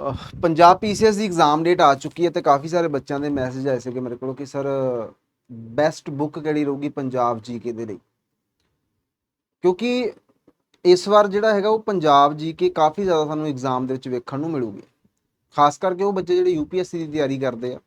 ਅਹ, Punjab PCS ਦੀ exam date ਆ ਚੁੱਕੀ ਹੈ ਤੇ ਕਾਫੀ ਸਾਰੇ ਬੱਚਿਆਂ ਦੇ ਮੈਸੇਜ ਆਏ ਸੀਗੇ ਮੇਰੇ ਕੋਲ ਕਿ ਸਰ ਬੈਸਟ ਬੁੱਕ ਕਿਹੜੀ ਰਹੂਗੀ ਪੰਜਾਬ ਜੀਕੇ ਦੇ ਲਈ? ਕਿਉਂਕਿ ਇਸ ਵਾਰ ਜਿਹੜਾ ਹੈਗਾ ਉਹ ਪੰਜਾਬ ਜੀਕੇ ਕਾਫੀ ਜ਼ਿਆਦਾ ਸਾਨੂੰ ਐਗਜ਼ਾਮ ਦੇ ਵਿੱਚ ਵੇਖਣ ਨੂੰ ਮਿਲੂਗੀ। ਖਾਸ ਕਰਕੇ ਉਹ ਬੱਚੇ ਜਿਹੜੇ ਯੂਪੀਐਸਸੀ ਦੀ ਤਿਆਰੀ ਕਰਦੇ ਆ,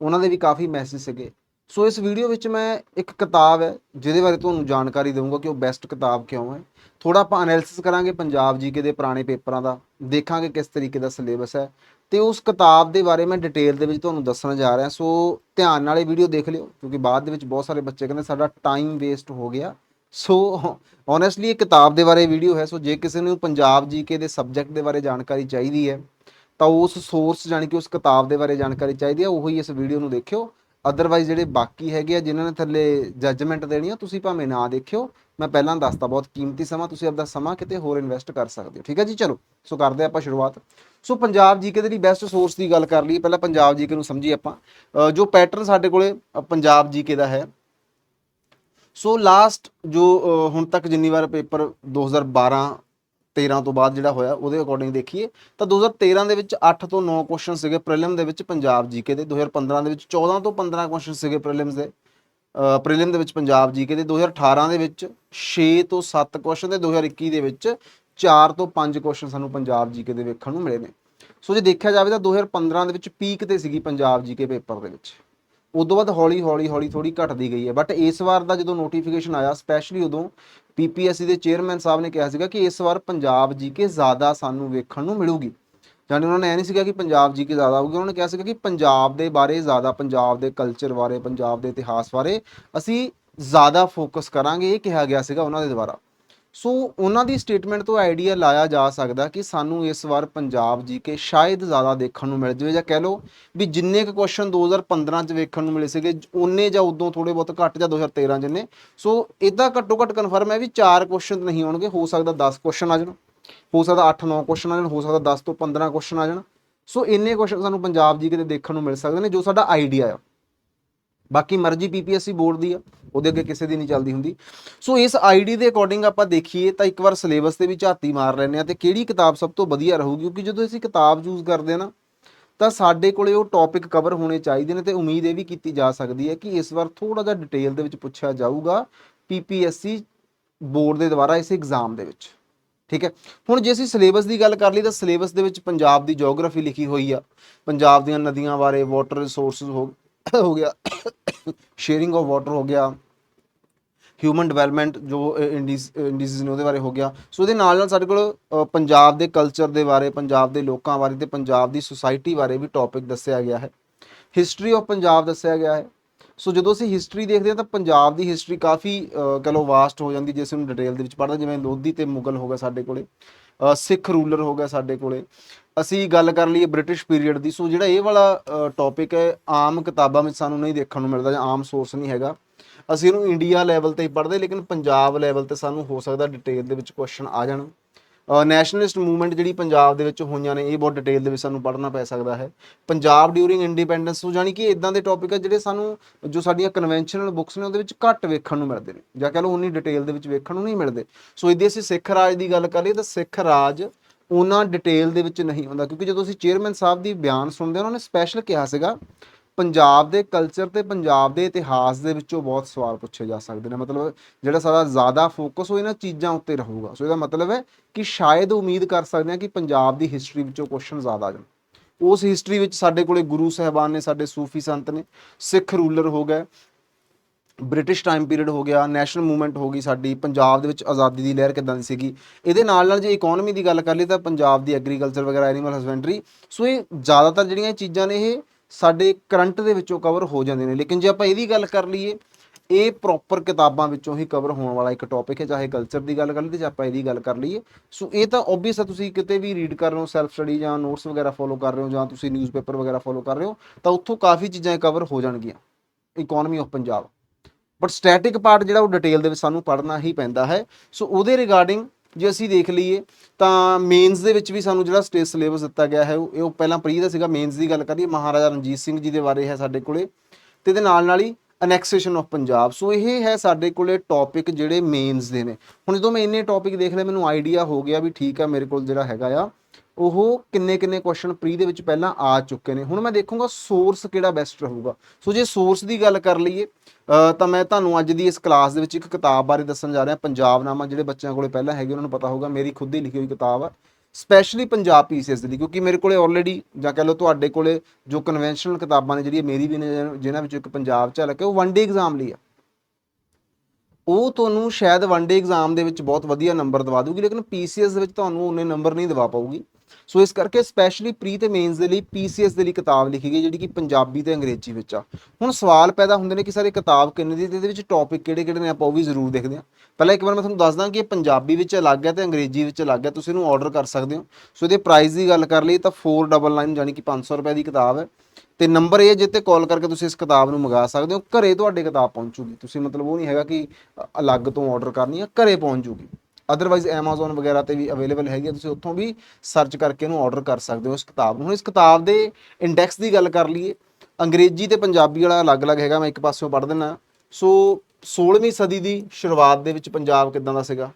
ਉਹਨਾਂ ਦੇ ਵੀ ਕਾਫੀ ਮੈਸੇਜ ਸੀਗੇ। ਸੋ ਇਸ ਵੀਡੀਓ ਵਿੱਚ ਮੈਂ ਇੱਕ ਕਿਤਾਬ ਹੈ, ਜਿਹਦੇ ਬਾਰੇ ਤੁਹਾਨੂੰ ਜਾਣਕਾਰੀ ਦਊਂਗਾ ਕਿ ਉਹ ਬੈਸਟ ਕਿਤਾਬ ਕਿਉਂ ਹੈ। ਥੋੜਾ ਆਪਾਂ ਐਨਾਲਿਸਿਸ ਕਰਾਂਗੇ ਪੰਜਾਬ ਜੀਕੇ ਦੇ ਪੁਰਾਣੇ ਪੇਪਰਾਂ ਦਾ, ਦੇਖਾਂਗੇ ਕਿਸ ਤਰੀਕੇ ਦਾ ਸਿਲੇਬਸ ਹੈ। ਤੇ ਉਸ ਕਿਤਾਬ ਦੇ ਬਾਰੇ ਮੈਂ ਡਿਟੇਲ ਦੇ ਵਿੱਚ ਤੁਹਾਨੂੰ ਦੱਸਣ ਜਾ ਰਿਹਾ। ਸੋ ਧਿਆਨ ਨਾਲ ਇਹ ਵੀਡੀਓ ਦੇਖ ਲਿਓ, ਕਿਉਂਕਿ ਬਾਅਦ ਦੇ ਵਿੱਚ ਬਹੁਤ ਸਾਰੇ ਬੱਚੇ ਕਹਿੰਦੇ ਸਾਡਾ ਟਾਈਮ ਵੇਸਟ ਹੋ ਗਿਆ। ਸੋ ਓਨੈਸਟਲੀ ਇਹ ਕਿਤਾਬ ਦੇ ਬਾਰੇ ਵੀਡੀਓ ਹੈ। ਸੋ ਜੇ ਕਿਸੇ ਨੂੰ ਪੰਜਾਬ ਜੀਕੇ ਦੇ ਸਬਜੈਕਟ ਦੇ ਬਾਰੇ ਜਾਣਕਾਰੀ ਚਾਹੀਦੀ ਹੈ, ਤਾਂ ਉਸ ਸੋਰਸ ਜਾਣੀ ਕਿ ਉਸ ਕਿਤਾਬ ਦੇ ਬਾਰੇ ਜਾਣਕਾਰੀ ਚਾਹੀਦੀ ਹੈ, ਉਹੀ ਇਸ ਵੀਡੀਓ ਨੂੰ ਦੇਖਿਓ। ਅਦਰਵਾਈਜ਼ ਜਿਹੜੇ ਬਾਕੀ ਹੈਗੇ ਆ, ਜਿਨ੍ਹਾਂ ਨੇ ਥੱਲੇ ਜੱਜਮੈਂਟ ਦੇਣੀ ਆ ਤੁਸੀਂ ਭਾਵੇਂ ਨਾ ਦੇਖਿਓ। ਮੈਂ ਪਹਿਲਾਂ ਦੱਸਤਾ ਬਹੁਤ ਕੀਮਤੀ ਸਮਾਂ, ਤੁਸੀਂ ਆਪਦਾ ਸਮਾਂ ਕਿਤੇ ਹੋਰ ਇਨਵੈਸਟ ਕਰ ਸਕਦੇ ਹੋ। ਠੀਕ ਹੈ ਜੀ? ਚਲੋ, ਸੋ ਕਰਦੇ ਆਪਾਂ ਸ਼ੁਰੂਆਤ। ਸੋ ਪੰਜਾਬ ਜੀਕੇ ਦੇ ਲਈ ਬੈਸਟ ਸੋਰਸ ਦੀ ਗੱਲ ਕਰ ਲਈਏ, ਪਹਿਲਾਂ ਪੰਜਾਬ ਜੀਕੇ ਨੂੰ ਸਮਝੀਏ ਆਪਾਂ। ਜੋ ਪੈਟਰਨ ਸਾਡੇ ਕੋਲੇ, ਅਹ ਪੰਜਾਬ ਜੀਕੇ ਦਾ ਹੈ। ਸੋ ਲਾਸਟ ਜੋ ਹੁਣ ਤੱਕ ਜਿੰਨੀ ਵਾਰ ਪੇਪਰ 2012 13 ਤੋਂ ਬਾਅਦ ਜਿਹੜਾ ਹੋਇਆ, ਉਹਦੇ ਅਕੋਰਡਿੰਗ ਦੇਖੀਏ, ਤਾਂ 2013 ਦੇ ਵਿੱਚ 8 ਤੋਂ 9 ਕੁਐਸਚਨ ਸੀਗੇ ਪ੍ਰੀਲਿਮ ਦੇ ਵਿੱਚ ਪੰਜਾਬ ਜੀਕੇ ਦੇ 2015 ਦੇ ਵਿੱਚ 14 ਤੋਂ 15 ਕੁਐਸਚਨ ਸੀਗੇ ਪ੍ਰੀਲਿਮਸ ਦੇ ਪ੍ਰੀਲਿਮ ਦੇ ਵਿੱਚ ਪੰਜਾਬ ਜੀਕੇ ਦੇ 2018 ਦੇ ਵਿੱਚ 6 ਤੋਂ 7 ਕੁਐਸਚਨ ਤੇ 2021 ਦੇ ਵਿੱਚ 4 ਤੋਂ 5 ਕੁਐਸਚਨ ਸਾਨੂੰ ਪੰਜਾਬ ਜੀਕੇ ਦੇ ਵੇਖਣ ਨੂੰ ਮਿਲੇ ਨੇ। ਸੋ ਜੇ ਦੇਖਿਆ ਜਾਵੇ ਤਾਂ 2015 ਦੇ ਵਿੱਚ ਪੀਕ ਤੇ ਸੀਗੀ ਪੰਜਾਬ ਜੀਕੇ ਪੇਪਰ ਦੇ ਵਿੱਚ। ਉਦੋਂ ਬਾਅਦ ਹੌਲੀ ਹੌਲੀ ਹੌਲੀ ਥੋੜੀ ਘਟਦੀ ਗਈ ਹੈ। ਬਟ ਇਸ ਵਾਰ ਦਾ ਜਦੋਂ ਨੋਟੀਫਿਕੇਸ਼ਨ ਆਇਆ ਸਪੈਸ਼ਲੀ ਉਦੋਂ ਪੀਪੀਐਸਸੀ ਦੇ ਚੇਅਰਮੈਨ ਸਾਹਿਬ ਨੇ ਕਿਹਾ ਸੀਗਾ ਕਿ ਇਸ ਵਾਰ ਪੰਜਾਬ ਜੀਕੇ ਜ਼ਿਆਦਾ ਸਾਨੂੰ ਵੇਖਣ ਨੂੰ ਮਿਲੂਗੀ। ਜਾਨੀ ਉਹਨਾਂ ਨੇ ਇਹ ਨਹੀਂ ਸੀਗਾ ਕਿ ਪੰਜਾਬ ਜੀ ਕੇ ਜ਼ਿਆਦਾ ਆਊਗੀ ਉਹਨਾਂ ਨੇ ਕਿਹਾ ਸੀਗਾ ਕਿ ਪੰਜਾਬ ਦੇ ਬਾਰੇ ਜ਼ਿਆਦਾ, ਪੰਜਾਬ ਦੇ ਕਲਚਰ ਬਾਰੇ, ਪੰਜਾਬ ਦੇ ਇਤਿਹਾਸ ਬਾਰੇ ਅਸੀਂ ਜ਼ਿਆਦਾ ਫੋਕਸ ਕਰਾਂਗੇ, ਇਹ ਕਿਹਾ ਗਿਆ ਸੀਗਾ ਉਹਨਾਂ ਦੇ ਦੁਆਰਾ। ਸੋ ਉਹਨਾਂ ਦੀ ਸਟੇਟਮੈਂਟ ਤੋਂ ਆਈਡੀਆ ਲਾਇਆ ਜਾ ਸਕਦਾ ਕਿ ਸਾਨੂੰ ਇਸ ਵਾਰ ਪੰਜਾਬ ਜੀਕੇ ਸ਼ਾਇਦ ਜ਼ਿਆਦਾ ਦੇਖਣ ਨੂੰ ਮਿਲ ਜਾਵੇ ਜਾਂ ਕਹਿ ਲਓ ਵੀ ਜਿੰਨੇ ਕੁ ਕੁਐਸਚਨ 2015 ਚ ਵੇਖਣ ਨੂੰ ਮਿਲੇ ਸੀਗੇ, ਉਹਨੇ ਜਾਂ ਉਦੋਂ ਥੋੜੇ ਬਹੁਤ ਘੱਟ ਜਾਂ 2013 ਜਿੰਨੇ। ਸੋ ਇਦਾਂ ਘੱਟੋ ਘੱਟ ਕਨਫਰਮ ਹੈ ਵੀ 4 ਕੁਐਸਚਨ ਨਹੀਂ ਆਉਣਗੇ ਹੋ ਸਕਦਾ 10 ਕੁਐਸਚਨ ਆ ਜਾਣ, ਹੋ ਸਕਦਾ 8-9 ਕੁਐਸਚਨ ਆ ਜਾਣ, ਹੋ ਸਕਦਾ 10 ਤੋਂ 15 ਕੁਐਸਚਨ ਆ ਜਾਣ। ਸੋ ਇੰਨੇ ਕੁਐਸਚਨ ਸਾਨੂੰ ਪੰਜਾਬ ਜੀਕੇ ਦੇ ਦੇਖਣ ਨੂੰ ਮਿਲ ਸਕਦੇ ਨੇ, ਜੋ ਸਾਡਾ ਆਈਡੀਆ ਆ। ਬਾਕੀ ਮਰਜ਼ੀ ਪੀਪੀਐਸਸੀ ਬੋਰਡ ਦੀ ਆ, ਉਹਦੇ ਅੱਗੇ ਕਿਸੇ ਦੀ ਨਹੀਂ ਚੱਲਦੀ ਹੁੰਦੀ। ਸੋ ਇਸ ਆਈਡੀ ਦੇ ਅਕੋਰਡਿੰਗ ਆਪਾਂ ਦੇਖੀਏ ਤਾਂ ਇੱਕ ਵਾਰ ਸਿਲੇਬਸ ਤੇ ਵੀ ਝਾਤੀ ਮਾਰ ਲੈਂਦੇ ਆ ਤੇ ਕਿਹੜੀ ਕਿਤਾਬ ਸਭ ਤੋਂ ਵਧੀਆ ਰਹੂਗੀ, ਕਿਉਂਕਿ ਜਦੋਂ ਅਸੀਂ ਕਿਤਾਬ ਚੂਜ਼ ਕਰਦੇ ਆ ਨਾ, ਤਾਂ ਸਾਡੇ ਕੋਲੇ ਉਹ ਟੌਪਿਕ ਕਵਰ ਹੋਣੇ ਚਾਹੀਦੇ ਨੇ ਤੇ ਉਮੀਦ ਇਹ ਵੀ ਕੀਤੀ ਜਾ ਸਕਦੀ ਹੈ ਕਿ ਇਸ ਵਾਰ ਥੋੜਾ ਜਿਹਾ ਡਿਟੇਲ ਦੇ ਵਿੱਚ ਪੁੱਛਿਆ ਜਾਊਗਾ ਪੀਪੀਐਸਸੀ ਬੋਰਡ ਦੇ ਦੁਆਰਾ ਇਸ ਐਗਜ਼ਾਮ ਦੇ ਵਿੱਚ। ਠੀਕ ਹੈ? ਹੁਣ ਜੇ ਅਸੀਂ ਸਿਲੇਬਸ ਦੀ ਗੱਲ ਕਰ ਲਈ ਤਾਂ ਸਿਲੇਬਸ ਦੇ ਵਿੱਚ ਪੰਜਾਬ ਦੀ ਜੀਓਗ੍ਰਾਫੀ ਲਿਖੀ ਹੋਈ ਆ। ਪੰਜਾਬ ਦੀਆਂ ਨਦੀਆਂ ਬਾਰੇ ਵਾਟਰ ਰਿਸੋਰਸਸ ਹੋ ਹੋ ਗਿਆ ਸ਼ੇਅਰਿੰਗ ਆਫ ਵਾਟਰ ਹੋ ਗਿਆ ਹਿਊਮਨ ਡਿਵੈਲਪਮੈਂਟ ਜੋ ਇੰਡੀਜ਼ ਇੰਡੀਜ਼ ਨੇ ਉਹਦੇ ਬਾਰੇ ਹੋ ਗਿਆ ਸੋ ਇਹਦੇ ਨਾਲ ਨਾਲ ਸਾਡੇ ਕੋਲ ਪੰਜਾਬ ਦੇ ਕਲਚਰ ਦੇ ਬਾਰੇ ਪੰਜਾਬ ਦੇ ਲੋਕਾਂ ਬਾਰੇ ਤੇ ਪੰਜਾਬ ਦੀ ਸੁਸਾਇਟੀ ਬਾਰੇ ਵੀ ਟੌਪਿਕ ਦੱਸਿਆ ਗਿਆ ਹੈ ਹਿਸਟਰੀ ਆਫ ਪੰਜਾਬ ਦੱਸਿਆ ਗਿਆ ਹੈ ਸੋ ਜਦੋਂ ਅਸੀਂ ਹਿਸਟਰੀ ਦੇਖਦੇ ਹਾਂ ਤਾਂ ਪੰਜਾਬ ਦੀ ਹਿਸਟਰੀ ਕਾਫੀ ਅ, ਕਹ ਲਓ ਵਾਸਟ ਹੋ ਜਾਂਦੀ ਜੇ ਅਸੀਂ ਉਹਨੂੰ ਡਿਟੇਲ ਦੇ ਵਿੱਚ ਪੜ੍ਹਦੇ ਜਿਵੇਂ ਲੋਧੀ ਤੇ ਮੁਗਲ ਹੋ ਗਿਆ ਸਾਡੇ ਕੋਲੇ ਸਿੱਖ ਰੂਲਰ ਹੋ ਗਿਆ ਸਾਡੇ ਕੋਲੇ। ਅਸੀਂ ਗੱਲ ਕਰ ਲਈਏ ਬ੍ਰਿਟਿਸ਼ ਪੀਰੀਅਡ ਦੀ। ਸੋ ਜਿਹੜਾ ਇਹ ਵਾਲਾ ਟੌਪਿਕ ਹੈ, ਆਮ ਕਿਤਾਬਾਂ ਵਿੱਚ ਸਾਨੂੰ ਨਹੀਂ ਦੇਖਣ ਨੂੰ ਮਿਲਦਾ ਜਾਂ ਆਮ ਸੋਰਸ ਨਹੀਂ ਹੈਗਾ। ਅਸੀਂ ਇਹਨੂੰ ਇੰਡੀਆ ਲੈਵਲ ਤੇ ਹੀ ਪੜ੍ਹਦੇ, ਲੇਕਿਨ ਪੰਜਾਬ ਲੈਵਲ ਤੇ ਸਾਨੂੰ ਹੋ ਸਕਦਾ ਡਿਟੇਲ ਦੇ ਵਿੱਚ ਕੁਐਸਚਨ ਆ ਜਾਣ। ਨੈਸ਼ਨਲਿਸਟ ਮੂਵਮੈਂਟ ਜਿਹੜੀ ਪੰਜਾਬ ਦੇ ਵਿੱਚ ਹੋਈਆਂ ਨੇ, ਇਹ ਬਹੁਤ ਡਿਟੇਲ ਦੇ ਵਿੱਚ ਸਾਨੂੰ ਪੜ੍ਹਨਾ ਪੈ ਸਕਦਾ ਹੈ। ਪੰਜਾਬ ਡਿਊਰਿੰਗ ਇੰਡੀਪੈਂਡੈਂਸ ਤੋਂ ਜਾਨੀ ਕਿ ਇਦਾਂ ਦੇ ਟੌਪਿਕ ਆ ਜਿਹੜੇ ਸਾਨੂੰ, ਜੋ ਸਾਡੀਆਂ ਕਨਵੈਨਸ਼ਨਲ ਬੁੱਕਸ ਨੇ, ਉਹਦੇ ਵਿੱਚ ਘੱਟ ਵੇਖਣ ਨੂੰ ਮਿਲਦੇ ਨੇ, ਜਾਂ ਕਹ ਲਓ ਉਨੀ ਡਿਟੇਲ ਦੇ ਵਿੱਚ ਵੇਖਣ ਨੂੰ ਨਹੀਂ ਮਿਲਦੇ। ਸੋ ਇਹਦੀ ਅਸੀਂ ਸਿੱਖ ਰਾਜ ਦੀ ਗੱਲ ਕਰੀਏ ਤਾਂ ਸਿੱਖ ਰਾਜ ਉਹਨਾਂ ਡਿਟੇਲ ਦੇ ਵਿੱਚ ਨਹੀਂ ਹੁੰਦਾ, ਕਿਉਂਕਿ ਜਦੋਂ ਅਸੀਂ ਚੇਅਰਮੈਨ ਸਾਹਿਬ ਦੀ ਬਿਆਨ ਸੁਣਦੇ ਹਾਂ, ਉਹਨਾਂ ਨੇ ਸਪੈਸ਼ਲ ਕਿਹਾ ਸੀਗਾ ਪੰਜਾਬ ਦੇ ਕਲਚਰ ਤੇ ਪੰਜਾਬ ਦੇ ਇਤਿਹਾਸ ਦੇ ਵਿੱਚੋਂ ਬਹੁਤ ਸਵਾਲ ਪੁੱਛੇ ਜਾ ਸਕਦੇ ਨੇ। ਮਤਲਬ ਜਿਹੜਾ ਸਾਡਾ ਜ਼ਿਆਦਾ ਫੋਕਸ ਉਹ ਇਹਨਾਂ ਚੀਜ਼ਾਂ ਉੱਤੇ ਰਹੂਗਾ। ਸੋ ਇਹਦਾ ਮਤਲਬ ਹੈ ਕਿ ਸ਼ਾਇਦ ਉਮੀਦ ਕਰ ਸਕਦੇ ਹਾਂ ਕਿ ਪੰਜਾਬ ਦੀ ਹਿਸਟਰੀ ਵਿੱਚੋਂ ਕੁਐਸਚਨ ਜ਼ਿਆਦਾ ਆ ਜਾਣ। ਉਸ ਹਿਸਟਰੀ ਵਿੱਚ ਸਾਡੇ ਕੋਲੇ ਗੁਰੂ ਸਾਹਿਬਾਨ ਨੇ, ਸਾਡੇ ਸੂਫੀ ਸੰਤ ਨੇ, ਸਿੱਖ ਰੂਲਰ ਹੋ ਗਏ, ਬ੍ਰਿਟਿਸ਼ ਟਾਈਮ ਪੀਰੀਅਡ ਹੋ ਗਿਆ ਨੈਸ਼ਨਲ ਮੂਵਮੈਂਟ ਹੋ ਗਈ ਸਾਡੀ, ਪੰਜਾਬ ਦੇ ਵਿੱਚ ਆਜ਼ਾਦੀ ਦੀ ਲਹਿਰ ਕਿਦਾਂ ਦੀ ਸੀਗੀ। ਇਹਦੇ ਨਾਲ ਨਾਲ ਜੇ ਇਕਨੋਮੀ ਦੀ ਗੱਲ ਕਰ ਲਈ ਤਾਂ ਪੰਜਾਬ ਦੀ ਐਗਰੀਕਲਚਰ ਵਗੈਰਾ ਐਨੀਮਲ ਹਸਬੈਂਡਰੀ ਸੋ ਇਹ ਜ਼ਿਆਦਾਤਰ ਜਿਹੜੀਆਂ ਇਹ ਚੀਜ਼ਾਂ ਨੇ ਇਹ ਸਾਡੇ ਕਰੰਟ ਦੇ ਵਿੱਚੋਂ ਕਵਰ ਹੋ ਜਾਂਦੇ ਨੇ। ਲੇਕਿਨ ਜੇ ਆਪਾਂ ਇਹਦੀ ਗੱਲ ਕਰ ਲਈਏ, ਇਹ ਪ੍ਰੋਪਰ ਕਿਤਾਬਾਂ ਵਿੱਚੋਂ ਹੀ ਕਵਰ ਹੋਣ ਵਾਲਾ ਇੱਕ ਟੌਪਿਕ ਹੈ, ਚਾਹੇ ਕਲਚਰ ਦੀ ਗੱਲ ਕਰ ਲਈਏ ਜਾਂ ਆਪਾਂ ਇਹਦੀ ਗੱਲ ਕਰ ਲਈਏ। ਸੋ ਇਹ ਤਾਂ ਓਬਵੀਅਸ ਹੈ, ਤੁਸੀਂ ਕਿਤੇ ਵੀ ਰੀਡ ਕਰ ਰਹੇ ਹੋ ਸੈਲਫ ਸਟੱਡੀ ਜਾਂ ਨੋਟਸ ਵਗੈਰਾ ਫੋਲੋ ਕਰ ਰਹੇ ਹੋ, ਜਾਂ ਤੁਸੀਂ ਨਿਊਜ਼ਪੇਪਰ ਵਗੈਰਾ ਫੋਲੋ ਕਰ ਰਹੇ ਹੋ, ਤਾਂ ਉੱਥੋਂ ਕਾਫੀ ਚੀਜ਼ਾਂ ਕਵਰ ਹੋ ਜਾਣਗੀਆਂ। Economy of Punjab. But static part ਜਿਹੜਾ ਉਹ ਡਿਟੇਲ ਦੇ ਵਿੱਚ ਸਾਨੂੰ ਪੜ੍ਹਨਾ ਹੀ ਪੈਂਦਾ ਹੈ। ਸੋ ਉਹਦੇ ਰਿਗਾਰਡਿੰਗ ਜੇ ਅਸੀਂ ਦੇਖ ਲਈਏ, ਤਾਂ ਮੇਨਸ ਦੇ ਵਿੱਚ ਵੀ ਸਾਨੂੰ ਜਿਹੜਾ ਸਟੇਟ ਸਿਲੇਬਸ ਦਿੱਤਾ ਗਿਆ ਹੈ, ਉਹ ਉਹ ਪਹਿਲਾਂ ਪ੍ਰੀ ਦਾ ਸੀਗਾ ਮੇਨਸ ਦੀ ਗੱਲ ਕਰੀਏ, ਮਹਾਰਾਜਾ ਰਣਜੀਤ ਸਿੰਘ ਜੀ ਦੇ ਬਾਰੇ ਹੈ ਸਾਡੇ ਕੋਲੇ। ਤੇ ਇਹਦੇ ਨਾਲ ਨਾਲ ਹੀ ਅਨੈਕਸੇਸ਼ਨ ਆਫ ਪੰਜਾਬ। ਸੋ ਇਹ ਹੈ ਸਾਡੇ ਕੋਲੇ ਟੌਪਿਕ ਜਿਹੜੇ ਮੇਨਸ ਦੇ ਨੇ। ਹੁਣ ਜਦੋਂ ਮੈਂ ਇੰਨੇ ਟੌਪਿਕ ਦੇਖ ਲਏ ਮੈਨੂੰ ਆਈਡੀਆ ਹੋ ਗਿਆ ਵੀ ਠੀਕ ਆ, ਮੇਰੇ ਕੋਲ ਜਿਹੜਾ ਹੈਗਾ ਆ ਉਹ ਕਿੰਨੇ ਕਿੰਨੇ ਕੁਐਸਚਨ ਪ੍ਰੀ ਦੇ ਵਿੱਚ ਪਹਿਲਾਂ ਆ ਚੁੱਕੇ ਨੇ। ਹੁਣ ਮੈਂ ਦੇਖੂੰਗਾ ਸੋਰਸ ਕਿਹੜਾ ਬੈਸਟ ਰਹੂਗਾ। ਸੋ ਜੇ ਸੋਰਸ ਦੀ ਗੱਲ ਕਰ ਲਈਏ ਤਾਂ ਮੈਂ ਤੁਹਾਨੂੰ ਅੱਜ ਦੀ ਇਸ ਕਲਾਸ ਦੇ ਵਿੱਚ ਇੱਕ ਕਿਤਾਬ ਬਾਰੇ ਦੱਸਣ ਜਾ ਰਿਹਾ। ਪੰਜਾਬ ਨਾਮਾ ਜਿਹੜੇ ਬੱਚਿਆਂ ਕੋਲੇ ਪਹਿਲਾਂ ਹੈਗੇ, ਉਹਨਾਂ ਨੂੰ ਪਤਾ ਹੋਊਗਾ, ਮੇਰੀ ਖੁਦ ਦੀ ਲਿਖੀ ਹੋਈ ਕਿਤਾਬ ਆ। ਸਪੈਸ਼ਲੀ ਪੰਜਾਬ ਪੀਸੀਐਸ ਦੇ ਲਈ ਕਿਉਂਕਿ ਮੇਰੇ ਕੋਲੇ ਆਲਰੇਡੀ ਜਾਂ ਕਹ ਲਓ ਤੁਹਾਡੇ ਕੋਲੇ ਜੋ ਕਨਵੈਨਸ਼ਨਲ ਕਿਤਾਬਾਂ ਨੇ ਜਿਹੜੀਆਂ ਮੇਰੀ ਵੀ ਨੇ, ਜਿਨ੍ਹਾਂ ਵਿੱਚੋਂ ਇੱਕ ਪੰਜਾਬ ਚ ਹੈ ਉਹ ਵਨ ਡੇ ਐਗਜ਼ਾਮ ਲਈ ਆ। ਉਹ ਤੁਹਾਨੂੰ ਸ਼ਾਇਦ ਵਨ ਡੇ ਐਗਜ਼ਾਮ ਦੇ ਵਿੱਚ ਬਹੁਤ ਵਧੀਆ ਨੰਬਰ ਦਵਾ ਦੂਗੀ ਲੇਕਿਨ ਪੀਸੀਐਸ ਦੇ ਵਿੱਚ ਤੁਹਾਨੂੰ ਉਹਨੇ ਨੰਬਰ ਨਹੀਂ ਦਵਾ ਪਾਊਗੀ। ਸੋ ਇਸ ਕਰਕੇ ਸਪੈਸ਼ਲੀ ਪ੍ਰੀ ਤੇ ਮੇਨਸ ਦੇ ਲਈ ਪੀਸੀਐਸ ਦੇ ਲਈ ਕਿਤਾਬ ਲਿਖੀ ਗਈ ਜਿਹੜੀ ਕਿ ਪੰਜਾਬੀ ਤੇ ਅੰਗਰੇਜ਼ੀ ਵਿੱਚ ਆ। ਹੁਣ ਸਵਾਲ ਪੈਦਾ ਹੁੰਦੇ ਨੇ ਕਿ ਸਾਰੇ ਕਿਤਾਬ ਕਿੰਨੇ ਦੀ, ਤੇ ਇਹਦੇ ਵਿੱਚ ਟੌਪਿਕ ਕਿਹੜੇ ਕਿਹੜੇ ਨੇ, ਆਪਾਂ ਉਹ ਵੀ ਜ਼ਰੂਰ ਦੇਖਦੇ ਹਾਂ। ਪਹਿਲਾਂ ਇੱਕ ਵਾਰ ਮੈਂ ਤੁਹਾਨੂੰ ਦੱਸਦਾ ਕਿ ਇਹ ਪੰਜਾਬੀ ਵਿੱਚ ਅਲੱਗ ਹੈ ਤੇ ਅੰਗਰੇਜ਼ੀ ਵਿੱਚ ਅਲੱਗ ਹੈ, ਤੁਸੀਂ ਇਹਨੂੰ ਆਰਡਰ ਕਰ ਸਕਦੇ ਹੋ। ਸੋ ਇਹਦੇ ਪ੍ਰਾਈਸ ਦੀ ਗੱਲ ਕਰ ਲਈ ਤਾਂ 499 ਜਾਨੀ ਕਿ 500 ਰੁਪਏ ਦੀ ਕਿਤਾਬ ਹੈ। ਤੇ ਨੰਬਰ ਇਹ ਜਿੱਤੇ ਕਾਲ ਕਰਕੇ ਤੁਸੀਂ ਇਸ ਕਿਤਾਬ ਨੂੰ ਮੰਗਾ ਸਕਦੇ ਹੋ, ਘਰੇ ਤੁਹਾਡੇ ਕਿਤਾਬ ਪਹੁੰਚੂਗੀ। ਤੁਸੀਂ ਮਤਲਬ ਉਹ ਨਹੀਂ ਹੈਗਾ ਕਿ ਅਲੱਗ ਤੋਂ ਆਰਡਰ ਕਰਨੀ ਹੈ, ਘਰੇ ਪਹੁੰਚ ਜੂਗੀ ਅਦਰਵਾਈਜ਼ Amazon ਵਗੈਰਾ ਤੇ ਵੀ ਅਵੇਲੇਬਲ ਹੈਗੀ ਹੈ ਤੁਸੀਂ ਉੱਥੋਂ ਵੀ ਸਰਚ ਕਰਕੇ ਇਹਨੂੰ ਆਰਡਰ ਕਰ ਸਕਦੇ ਹੋ ਇਸ ਕਿਤਾਬ ਨੂੰ। ਹੁਣ ਇਸ ਕਿਤਾਬ ਦੇ ਇੰਡੈਕਸ ਦੀ ਗੱਲ ਕਰ ਲਈਏ, ਅੰਗਰੇਜ਼ੀ ਤੇ ਪੰਜਾਬੀ ਵਾਲਾ ਅਲੱਗ-ਅਲੱਗ ਹੈਗਾ, ਮੈਂ ਇੱਕ ਪਾਸਿਓਂ ਪੜ੍ਹ ਦਿੰਨਾ। ਸੋ 16ਵੀਂ ਸਦੀ ਦੀ ਸ਼ੁਰੂਆਤ ਦੇ ਵਿੱਚ ਪੰਜਾਬ ਕਿਦਾਂ ਦਾ ਸੀਗਾ?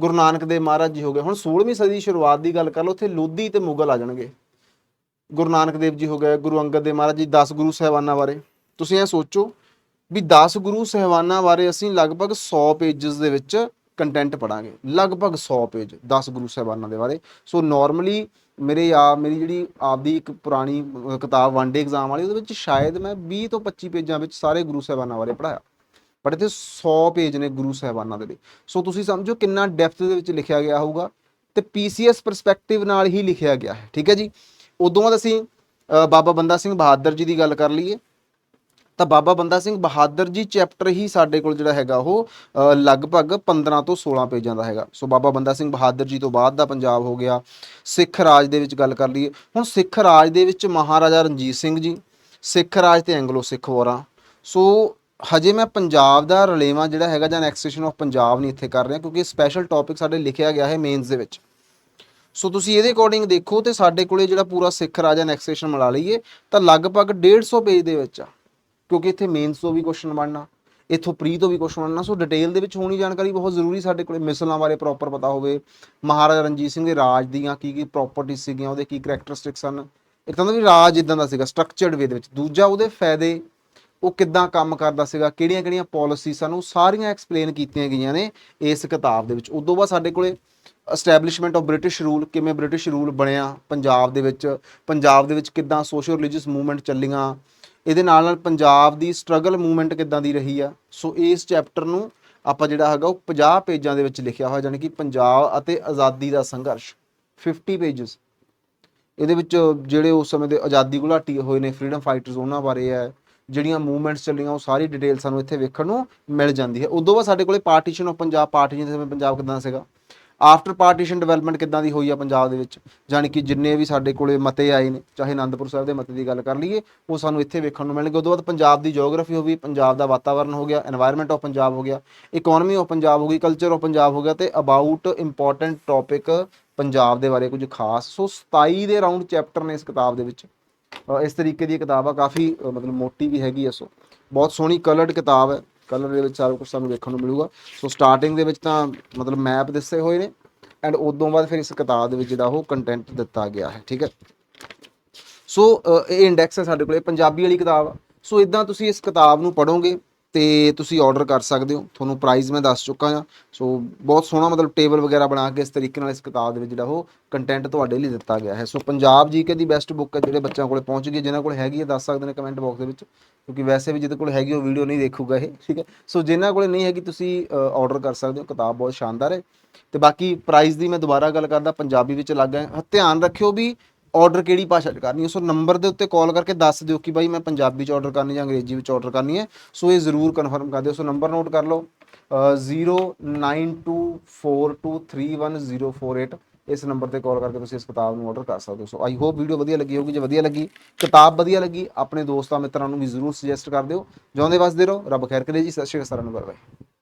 ਗੁਰੂ ਨਾਨਕ ਦੇਵ ਮਹਾਰਾਜ ਜੀ ਹੋ ਗਏ। ਹੁਣ 16ਵੀਂ ਸਦੀ ਦੀ ਸ਼ੁਰੂਆਤ ਦੀ ਗੱਲ ਕਰ ਲਓ, ਉੱਥੇ ਲੋਧੀ ਤੇ ਮੁਗਲ ਆ ਜਾਣਗੇ। ਗੁਰੂ ਨਾਨਕ ਦੇਵ ਜੀ ਹੋ ਗਏ, ਗੁਰੂ ਅੰਗਦ ਦੇਵ ਮਹਾਰਾਜ ਜੀ 10 ਗੁਰੂ ਸਹਿਬਾਨਾਂ ਬਾਰੇ। ਤੁਸੀਂ ਇਹ ਸੋਚੋ ਵੀ 10 ਗੁਰੂ ਸਹਿਬਾਨਾਂ ਬਾਰੇ ਅਸੀਂ ਲਗਭਗ 100 ਪੇजेस ਦੇ ਵਿੱਚ ਕੰਟੈਂਟ ਪੜਾਂਗੇ ਲਗਭਗ 100 ਪੇਜ 10 ਗੁਰੂ ਸਾਹਿਬਾਨਾਂ ਦੇ ਬਾਰੇ। ਸੋ ਨਾਰਮਲੀ ਮੇਰੇ ਆ, ਮੇਰੀ ਜਿਹੜੀ ਆਪਦੀ ਇੱਕ ਪੁਰਾਣੀ ਕਿਤਾਬ ਵਨ ਡੇ ਐਗਜ਼ਾਮ ਵਾਲੀ, ਉਹਦੇ ਵਿੱਚ ਸ਼ਾਇਦ ਮੈਂ 20 ਤੋਂ 25 ਪੇਜਾਂ ਵਿੱਚ ਸਾਰੇ ਗੁਰੂ ਸਾਹਿਬਾਨਾਂ ਬਾਰੇ ਪੜਾਇਆ ਬਟ ਇੱਥੇ 100 ਪੇਜ ਨੇ ਗੁਰੂ ਸਾਹਿਬਾਨਾਂ ਦੇ ਲਈ ਸੋ ਤੁਸੀਂ ਸਮਝੋ ਕਿੰਨਾ ਡੈਪਥ ਦੇ ਵਿੱਚ ਲਿਖਿਆ ਗਿਆ ਹੋਊਗਾ ਤੇ ਪੀਸੀਐਸ ਪਰਸਪੈਕਟਿਵ ਨਾਲ ਹੀ ਲਿਖਿਆ ਗਿਆ ਹੈ। ਠੀਕ ਹੈ ਜੀ? ਉਦੋਂ ਬਾਅਦ ਅਸੀਂ ਬਾਬਾ ਬੰਦਾ ਸਿੰਘ ਬਹਾਦਰ ਜੀ ਦੀ ਗੱਲ ਕਰ ਲਈਏ। ਤਾਂ ਬਾਬਾ ਬੰਦਾ ਸਿੰਘ ਬਹਾਦਰ ਜੀ ਚੈਪਟਰ ਹੀ ਸਾਡੇ ਕੋਲ ਜਿਹੜਾ ਹੈਗਾ ਉਹ ਲਗਭਗ 15 ਤੋਂ 16 ਪੇਜਾਂ ਦਾ ਹੈਗਾ। ਸੋ ਬਾਬਾ ਬੰਦਾ ਸਿੰਘ ਬਹਾਦਰ ਜੀ ਤੋਂ ਬਾਅਦ ਦਾ ਪੰਜਾਬ ਹੋ ਗਿਆ। ਸਿੱਖ ਰਾਜ ਦੇ ਵਿੱਚ ਗੱਲ ਕਰ ਲਈਏ, ਹੁਣ ਸਿੱਖ ਰਾਜ ਦੇ ਵਿੱਚ ਮਹਾਰਾਜਾ ਰਣਜੀਤ ਸਿੰਘ ਜੀ, ਸਿੱਖ ਰਾਜ ਤੇ ਐਂਗਲੋ ਸਿੱਖ ਵਾਰਾਂ। ਸੋ ਹਜੇ ਮੈਂ ਪੰਜਾਬ ਦਾ ਰਲੇਵਾ ਜਿਹੜਾ ਹੈਗਾ ਜਾਂ ਐਕਸਟੈਂਸ਼ਨ ਆਫ ਪੰਜਾਬ ਨਹੀਂ ਇੱਥੇ ਕਰ ਰਿਹਾ, ਕਿਉਂਕਿ ਸਪੈਸ਼ਲ ਟੌਪਿਕ ਸਾਡੇ ਲਿਖਿਆ ਗਿਆ ਹੈ ਮੇਨਸ ਦੇ ਵਿੱਚ। ਸੋ ਤੁਸੀਂ ਇਹਦੇ ਅਕੋਰਡਿੰਗ ਦੇਖੋ ਤੇ ਸਾਡੇ ਕੋਲੇ ਜਿਹੜਾ ਪੂਰਾ ਸਿੱਖ ਰਾਜ ਐਨੈਕਸੇਸ਼ਨ ਮਿਲਾ ਲਈਏ, ਤਾਂ ਲਗਭਗ 150 ਪੇਜ ਦੇ ਵਿੱਚ ਆ। ਕਿਉਂਕਿ ਇੱਥੇ ਮੇਨਸ ਤੋਂ ਵੀ ਕੁਐਸਚਨ ਬਣਨਾ, ਇੱਥੋਂ ਪ੍ਰੀ ਤੋਂ ਵੀ ਕੁਐਸਚਨ ਬਣਨਾ ਸੋ ਡਿਟੇਲ ਦੇ ਵਿੱਚ ਹੋਣੀ ਜਾਣਕਾਰੀ ਬਹੁਤ ਜ਼ਰੂਰੀ ਸਾਡੇ ਕੋਲੇ, ਮਿਸਲਾਂ ਬਾਰੇ ਪ੍ਰੋਪਰ ਪਤਾ ਹੋਵੇ, ਮਹਾਰਾਜਾ ਰਣਜੀਤ ਸਿੰਘ ਦੇ ਰਾਜ ਦੀਆਂ ਕੀ ਕੀ ਪ੍ਰਾਪਰਟੀਆਂ ਸੀਗੀਆਂ, ਉਹਦੇ ਕੀ ਕਰੈਕਟਰਿਸਟਿਕਸ ਹਨ ਇੱਕ ਤਾਂ ਵੀ ਰਾਜ ਇਦਾਂ ਦਾ ਸੀਗਾ ਸਟਰਕਚਰਡ ਵੇ ਦੇ ਵਿੱਚ, ਦੂਜਾ ਉਹਦੇ ਫਾਇਦੇ, ਉਹ ਕਿੱਦਾਂ ਕੰਮ ਕਰਦਾ ਸੀਗਾ, ਕਿਹੜੀਆਂ ਕਿਹੜੀਆਂ ਪਾਲਿਸੀ ਸਾਨੂੰ ਸਾਰੀਆਂ ਐਕਸਪਲੇਨ ਕੀਤੀਆਂ ਗਈਆਂ ਨੇ ਇਸ ਕਿਤਾਬ ਦੇ ਵਿੱਚ, ਉਦੋਂ ਬਾਅਦ ਸਾਡੇ ਕੋਲੇ ਐਸਟੈਬਲਿਸ਼ਮੈਂਟ ਆਫ ਬ੍ਰਿਟਿਸ਼ ਰੂਲ ਕਿਵੇਂ ਬ੍ਰਿਟਿਸ਼ ਰੂਲ ਬਣਿਆ, ਪੰਜਾਬ ਦੇ ਵਿੱਚ, ਪੰਜਾਬ ਦੇ ਵਿੱਚ ਕਿੱਦਾਂ ਸੋਸ਼ਲ ਰਿਲੀਜੀਅਸ ਮੂਵਮੈਂਟ ਚੱਲੀਆਂ ਇਹਦੇ ਨਾਲ ਨਾਲ ਪੰਜਾਬ ਦੀ ਸਟਰਗਲ ਮੂਵਮੈਂਟ ਕਿੱਦਾਂ ਦੀ ਰਹੀ ਆ? ਸੋ ਇਸ ਚੈਪਟਰ ਨੂੰ ਆਪਾਂ ਜਿਹੜਾ ਹੈਗਾ ਉਹ 50 ਪੇਜਾਂ ਦੇ ਵਿੱਚ ਲਿਖਿਆ ਹੋਇਆ ਯਾਨੀ ਕਿ ਪੰਜਾਬ ਅਤੇ ਆਜ਼ਾਦੀ ਦਾ ਸੰਘਰਸ਼ 50 ਪੇजेस ਇਹਦੇ ਵਿੱਚ ਜਿਹੜੇ ਉਸ ਸਮੇਂ ਦੇ ਆਜ਼ਾਦੀ ਘੁਲਾਟੀ ਹੋਏ ਨੇ ਫਰੀडम ਫਾਈਟਰਸ ਉਹਨਾਂ ਬਾਰੇ ਹੈ। ਜਿਹੜੀਆਂ ਮੂਵਮੈਂਟਸ ਚੱਲੀਆਂ, ਉਹ ਸਾਰੀ ਡਿਟੇਲ ਸਾਨੂੰ ਇੱਥੇ ਵੇਖਣ ਨੂੰ ਮਿਲ ਜਾਂਦੀ ਹੈ। ਉਦੋਂ ਬਾਅਦ ਸਾਡੇ ਕੋਲੇ ਪਾਰਟੀਸ਼ਨ ਆਫ ਪੰਜਾਬ ਪਾਰਟੀਸ਼ਨ ਦੇ ਸਮੇਂ ਪੰਜਾਬ ਕਿਦਾਂ ਸੀਗਾ? ਆਫਟਰ ਪਾਰਟੀਸ਼ਨ ਡਿਵੈਲਪਮੈਂਟ ਕਿੱਦਾਂ ਦੀ ਹੋਈ ਆ ਪੰਜਾਬ ਦੇ ਵਿੱਚ? ਜਾਣੀ ਕਿ ਜਿੰਨੇ ਵੀ ਸਾਡੇ ਕੋਲੇ ਮਤੇ ਆਏ ਨੇ, ਚਾਹੇ ਅਨੰਦਪੁਰ ਸਾਹਿਬ ਦੇ ਮਤੇ ਦੀ ਗੱਲ ਕਰ ਲਈਏ, ਉਹ ਸਾਨੂੰ ਇੱਥੇ ਵੇਖਣ ਨੂੰ ਮਿਲਣਗੇ। ਉਦੋਂ ਬਾਅਦ ਪੰਜਾਬ ਦੀ ਜੀਓਗ੍ਰਾਫੀ ਹੋ ਗਈ, ਪੰਜਾਬ ਦਾ ਵਾਤਾਵਰਣ ਹੋ ਗਿਆ এনवायरमेंट ਆਫ ਪੰਜਾਬ ਹੋ ਗਿਆ ਇਕਨੋਮੀ ਆਫ ਪੰਜਾਬ ਹੋ ਗਈ ਕਲਚਰ ਆਫ ਪੰਜਾਬ ਹੋ ਗਿਆ ਤੇ ਅਬਾਊਟ ਇੰਪੋਰਟੈਂਟ ਟੌਪਿਕ ਪੰਜਾਬ ਦੇ ਬਾਰੇ ਕੁਝ ਖਾਸ। ਸੋ 27 ਦੇ ਰਾਉਂਡ ਚੈਪਟਰ ਨੇ ਇਸ ਕਿਤਾਬ ਦੇ ਵਿੱਚ। ਇਸ ਤਰੀਕੇ ਦੀ ਕਿਤਾਬ ਆ, ਕਾਫੀ ਮਤਲਬ ਮੋਟੀ ਵੀ ਹੈਗੀ ਐ ਸੋ ਬਹੁਤ ਸੋਹਣੀ ਕਲਰਡ ਕਿਤਾਬ ਹੈ। ਕਲਰ ਦੇ ਵਿੱਚ ਸਾਰਾ ਕੁਝ ਸਾਨੂੰ ਵੇਖਣ ਨੂੰ ਮਿਲੂਗਾ। ਸੋ ਸਟਾਰਟਿੰਗ ਦੇ ਵਿੱਚ ਤਾਂ ਮਤਲਬ ਮੈਪ ਦਿੱਸੇ ਹੋਏ ਨੇ ਐਂਡ ਉਦੋਂ ਬਾਅਦ ਫਿਰ ਇਸ ਕਿਤਾਬ ਦੇ ਵਿੱਚ ਜਿਹੜਾ ਉਹ ਕੰਟੈਂਟ ਦਿੱਤਾ ਗਿਆ ਹੈ, ਠੀਕ ਹੈ। ਸੋ ਇਹ ਇੰਡੈਕਸ ਹੈ ਸਾਡੇ ਕੋਲੇ, ਪੰਜਾਬੀ ਵਾਲੀ ਕਿਤਾਬ ਸੋ ਇਦਾਂ ਤੁਸੀਂ ਇਸ ਕਿਤਾਬ ਨੂੰ ਪੜੋਗੇ ਤੇ ਤੁਸੀਂ ਆਰਡਰ ਕਰ ਸਕਦੇ ਹੋ। ਤੁਹਾਨੂੰ ਪ੍ਰਾਈਸ ਮੈਂ ਦੱਸ ਚੁੱਕਾ ਹਾਂ। ਸੋ ਬਹੁਤ ਸੋਹਣਾ ਮਤਲਬ ਟੇਬਲ ਵਗੈਰਾ ਬਣਾ ਕੇ ਇਸ ਤਰੀਕੇ ਨਾਲ ਇਸ ਕਿਤਾਬ ਦੇ ਵਿੱਚ ਜਿਹੜਾ ਉਹ ਕੰਟੈਂਟ ਤੁਹਾਡੇ ਲਈ ਦਿੱਤਾ ਗਿਆ ਹੈ। ਸੋ ਪੰਜਾਬ ਜੀਕੇ ਦੀ ਬੈਸਟ ਬੁੱਕ ਹੈ ਜਿਹੜੇ ਬੱਚਿਆਂ ਕੋਲੇ ਪਹੁੰਚ ਗਈ ਹੈ, ਜਿਨ੍ਹਾਂ ਕੋਲ ਹੈਗੀ ਹੈ ਦੱਸ ਸਕਦੇ ਨੇ ਕਮੈਂਟ ਬਾਕਸ ਦੇ ਵਿੱਚ। ਕਿਉਂਕਿ ਵੈਸੇ ਵੀ ਜਿਹਦੇ ਕੋਲ ਹੈਗੀ ਉਹ ਵੀਡੀਓ ਨਹੀਂ ਦੇਖੂਗਾ ਇਹ ਠੀਕ ਹੈ। ਸੋ ਜਿਨ੍ਹਾਂ ਕੋਲੇ ਨਹੀਂ ਹੈਗੀ ਤੁਸੀਂ ਆਰਡਰ ਕਰ ਸਕਦੇ ਹੋ। ਕਿਤਾਬ ਬਹੁਤ ਸ਼ਾਨਦਾਰ ਹੈ। ਤੇ ਬਾਕੀ ਪ੍ਰਾਈਸ ਦੀ ਮੈਂ ਦੁਬਾਰਾ ਗੱਲ ਕਰਦਾ। ਪੰਜਾਬੀ ਵਿੱਚ ਲੱਗ ਹੈ ਧਿਆਨ ਰੱਖਿਓ ਵੀ ਆਰਡਰ ਕਿਹੜੀ ਭਾਸ਼ਾ 'ਚ ਕਰਨੀ ਹੈ? ਸੋ ਨੰਬਰ ਦੇ ਉੱਤੇ ਕਾਲ ਕਰਕੇ ਦੱਸ ਦਿਓ ਕਿ ਬਾਈ ਮੈਂ ਪੰਜਾਬੀ 'ਚ ਆਰਡਰ ਕਰਨੀ ਜਾਂ ਅੰਗਰੇਜ਼ੀ ਵਿੱਚ ਆਰਡਰ ਕਰਨੀ ਹੈ। ਸੋ ਇਹ ਜ਼ਰੂਰ ਕਨਫਰਮ ਕਰ ਦਿਓ। ਸੋ ਨੰਬਰ ਨੋਟ ਕਰ ਲਓ। ਅ, 0924231048 ਇਸ ਨੰਬਰ ਤੇ ਕਾਲ ਕਰਕੇ ਤੁਸੀਂ ਇਸ ਕਿਤਾਬ ਨੂੰ ਆਰਡਰ ਕਰ ਸਕਦੇ ਹੋ। ਸੋ ਆਈ ਹੋਪ ਵੀਡੀਓ ਵਧੀਆ ਲੱਗੀ ਹੋਊਗੀ। ਜੇ ਵਧੀਆ ਲੱਗੀ ਕਿਤਾਬ ਵਧੀਆ ਲੱਗੀ ਆਪਣੇ ਦੋਸਤਾਂ ਮਿੱਤਰਾਂ ਨੂੰ ਵੀ ਜ਼ਰੂਰ ਸੁਜੈਸਟ ਕਰ ਦਿਓ। ਜਿਉਂਦੇ ਵਸਦੇ ਰਹੋ। ਰੱਬ ਖੈਰ ਕਰੇ ਜੀ। ਸਤਿ ਸ਼੍ਰੀ ਅਕਾਲ ਸਾਰਿਆਂ ਨੂੰ। Bye bye